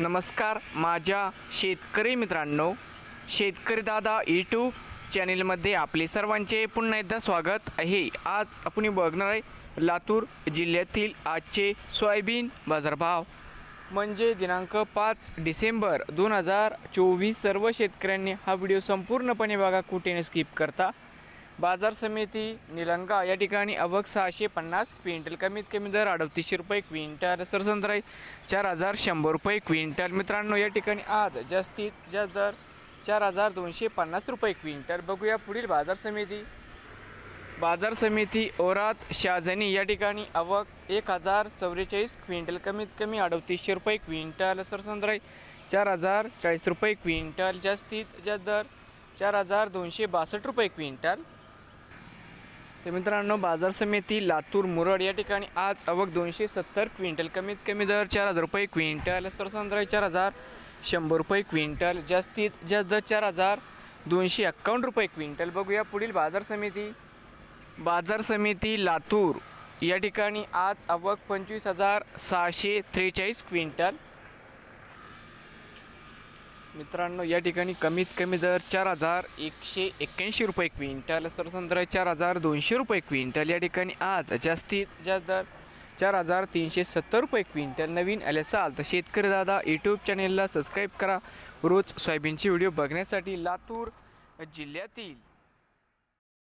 नमस्कार माझ्या शेतकरी मित्रांनो शेतकरी दादा यूट्यूब चॅनेलमध्ये आपले सर्वांचे पुन्हा एकदा स्वागत आहे. आज आपण बघणार आहे लातूर जिल्ह्यातील आजचे सोयाबीन बाजारभाव. म्हणजे दिनांक पाच डिसेंबर दोन हजार चोवीस सर्व शेतकऱ्यांनी हा व्हिडिओ संपूर्णपणे बघा कुठेने स्किप करता. बाजार समिती निलंगा या ठिकाणी अवक सहाशे पन्नास क्विंटल. कमीत कमी दर अडतीसशे रुपये क्विंटल. सरसंद्राई चार हजार शंभर रुपये क्विंटल. मित्रांनो या ठिकाणी आज जास्तीत जास्त दर चार हजार दोनशे पन्नास रुपये क्विंटल. बघूया पुढील बाजार समिती. बाजार समिती ओरात शाजनी या ठिकाणी आवक एक हजार चौवेचाळीस क्विंटल. कमीत कमी अडतीसशे रुपये क्विंटल. सरसंद्राई चार हजार चाळीस रुपये क्विंटल. जास्तीत जास्त दर चार हजार दोनशे बासष्ट रुपये क्विंटल. तर मित्रांनो बाजार समिती लातूर मुरड या ठिकाणी आज आवक दोनशे सत्तर क्विंटल कमीत कमी दर चार हजार रुपये क्विंटल सरसंद्राई चार हजार शंभर रुपये क्विंटल जास्तीत जास्त दर चार हजार दोनशे एक्कावन्न रुपये क्विंटल. बघूया पुढील बाजार समिती. बाजार समिती लातूर या ठिकाणी आज आवक पंचवीस हजार सहाशे त्रेचाळीस क्विंटल. मित्रांनो या ठिकाणी कमीत कमी दर चार हजार एकशे एक्क्याऐंशी रुपये क्विंटल सरसंद्र चार हजार दोनशे रुपये क्विंटल. या ठिकाणी आज जास्तीत जास्त दर चार हजार तीनशे सत्तर रुपये क्विंटल. नवीन आले असाल तर शेतकरी दादा यूट्यूब चॅनेलला सबस्क्राईब करा. रोज सोयाबीनचे व्हिडिओ बघण्यासाठी लातूर जिल्ह्यातील